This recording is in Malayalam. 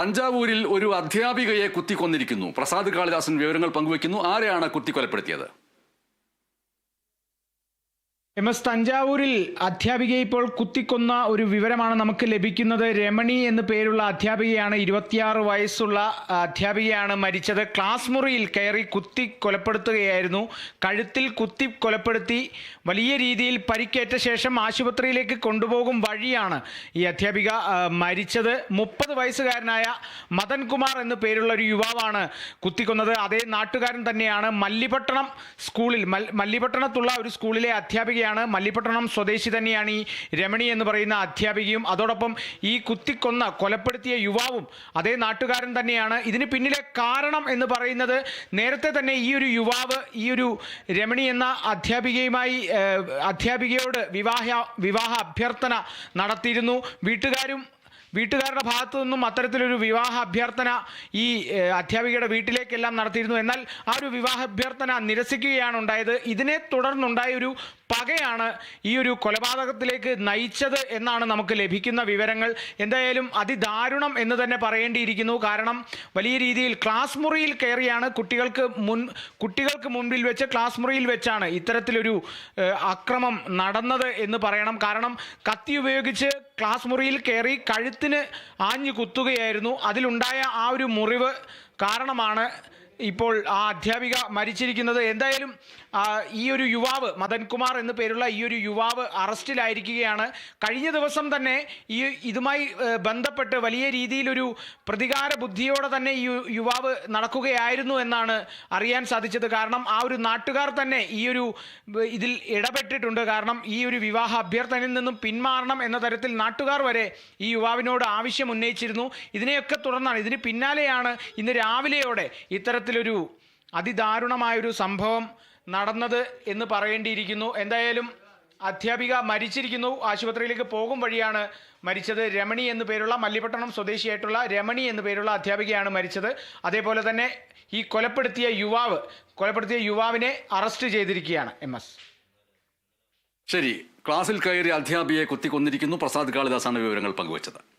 തഞ്ചാവൂരിൽ ഒരു അധ്യാപികയെ കുത്തിക്കൊന്നിരിക്കുന്നു. പ്രസാദ് കാളിദാസൻ വിവരങ്ങൾ പങ്കുവയ്ക്കുന്നു. ആരെയാണ് കുത്തിക്കൊലപ്പെടുത്തിയത്? എം എസ് തഞ്ചാവൂരിൽ അധ്യാപികയെ ഇപ്പോൾ കുത്തിക്കൊന്ന ഒരു വിവരമാണ് നമുക്ക് ലഭിക്കുന്നത്. രമണി എന്ന് പേരുള്ള അധ്യാപികയാണ് ഇരുപത്തിയാറ് വയസ്സുള്ള അധ്യാപികയാണ് മരിച്ചത്. ക്ലാസ് മുറിയിൽ കയറി കുത്തി കൊലപ്പെടുത്തുകയായിരുന്നു. കഴുത്തിൽ കുത്തി കൊലപ്പെടുത്തി വലിയ രീതിയിൽ പരിക്കേറ്റ ശേഷം ആശുപത്രിയിലേക്ക് കൊണ്ടുപോകും വഴിയാണ് ഈ അധ്യാപിക മരിച്ചത്. മുപ്പത് വയസ്സുകാരനായ മദൻ കുമാർ എന്ന് പേരുള്ള ഒരു യുവാവാണ് കുത്തിക്കൊന്നത്. അതേ നാട്ടുകാരൻ തന്നെയാണ്. മല്ലിപട്ടണം സ്കൂളിൽ മല്ലിപട്ടണത്തുള്ള ഒരു സ്കൂളിലെ അധ്യാപികയാണ് മല്ലിപ്പട്ടണം സ്വദേശി തന്നെയാണ് ഈ രമണി എന്ന് പറയുന്ന അധ്യാപികയും അതോടൊപ്പം ഈ കുത്തിക്കൊന്ന കൊലപ്പെടുത്തിയ യുവാവും അതേ നാട്ടുകാരൻ തന്നെയാണ്. ഇതിന് പിന്നിലെ കാരണം എന്ന് പറയുന്നത് നേരത്തെ തന്നെ ഈ ഒരു യുവാവ് ഈ ഒരു രമണി എന്ന അധ്യാപികയുമായി അധ്യാപികയോട് വിവാഹ വിവാഹ അഭ്യർത്ഥന നടത്തിയിരുന്നു. വീട്ടുകാരും വീട്ടുകാരുടെ ഭാഗത്തു നിന്നും അത്തരത്തിലൊരു വിവാഹ അഭ്യർത്ഥന ഈ അധ്യാപികയുടെ വീട്ടിലേക്കെല്ലാം നടത്തിയിരുന്നു. എന്നാൽ ആ ഒരു വിവാഹ അഭ്യർത്ഥന നിരസിക്കുകയാണ് ഉണ്ടായത്. ഇതിനെ തുടർന്നുണ്ടായ ഒരു പകയാണ് ഈ ഒരു കൊലപാതകത്തിലേക്ക് നയിച്ചത് എന്നാണ് നമുക്ക് ലഭിക്കുന്ന വിവരങ്ങൾ. എന്തായാലും അതിദാരുണം എന്ന് തന്നെ പറയേണ്ടിയിരിക്കുന്നു. കാരണം വലിയ രീതിയിൽ ക്ലാസ് മുറിയിൽ കയറിയാണ് കുട്ടികൾക്ക് മുൻ കുട്ടികൾക്ക് മുൻപിൽ വെച്ച് ക്ലാസ് മുറിയിൽ വെച്ചാണ് ഇത്തരത്തിലൊരു അക്രമം നടന്നത് എന്ന് പറയണം. കാരണം കത്തി ഉപയോഗിച്ച് ക്ലാസ് മുറിയിൽ കയറി കഴുത്തിന് ആഞ്ഞു കുത്തുകയായിരുന്നു. അതിലുണ്ടായ ആ ഒരു മുറിവ് കാരണമാണ് ഇപ്പോൾ ആ അധ്യാപിക മരിച്ചിരിക്കുന്നത് എന്തായാലും ഈ ഒരു യുവാവ് മദൻകുമാർ എന്ന് പേരുള്ള ഈ ഒരു യുവാവ് അറസ്റ്റിലായിരിക്കുകയാണ്. കഴിഞ്ഞ ദിവസം തന്നെ ഈ ഇതുമായി ബന്ധപ്പെട്ട് വലിയ രീതിയിലൊരു പ്രതികാര ബുദ്ധിയോടെ തന്നെ ഈ യുവാവ് നടക്കുകയായിരുന്നു എന്നാണ് അറിയാൻ സാധിച്ചത്. കാരണം ആ ഒരു നാട്ടുകാർ തന്നെ ഈ ഒരു ഇതിൽ ഇടപെട്ടിട്ടുണ്ട്. കാരണം ഈ ഒരു വിവാഹ അഭ്യർത്ഥനയിൽ നിന്നും പിന്മാറണം എന്ന തരത്തിൽ നാട്ടുകാർ വരെ ഈ യുവാവിനോട് ആവശ്യം ഉന്നയിച്ചിരുന്നു. ഇതിനെയൊക്കെ തുടർന്നാണ് ഇതിന് പിന്നാലെയാണ് ഇന്ന് രാവിലെയോടെ ഇത്തരത്തിലൊരു അതിദാരുണമായൊരു സംഭവം നടന്നത് എന്ന് പറയേണ്ടിയിരിക്കുന്നു. എന്തായാലും അധ്യാപിക മരിച്ചിരിക്കുന്നു. ആശുപത്രിയിലേക്ക് പോകും വഴിയാണ് മരിച്ചത് രമണി എന്നു പേരുള്ള മല്ലിപട്ടണം സ്വദേശിയായിട്ടുള്ള രമണി എന്നു പേരുള്ള അധ്യാപികയാണ് മരിച്ചത്. അതേപോലെ തന്നെ ഈ കൊലപ്പെടുത്തിയ യുവാവ് കൊലപ്പെടുത്തിയ യുവാവിനെ അറസ്റ്റ് ചെയ്തിരിക്കുകയാണ് എം എസ്. ശരി ക്ലാസ്സിൽ കയറി അധ്യാപികയെ കുത്തിക്കൊന്നിരിക്കുന്നു. പ്രസാദ് കാളിദാസാണ് വിവരങ്ങൾ പങ്കുവച്ചത്.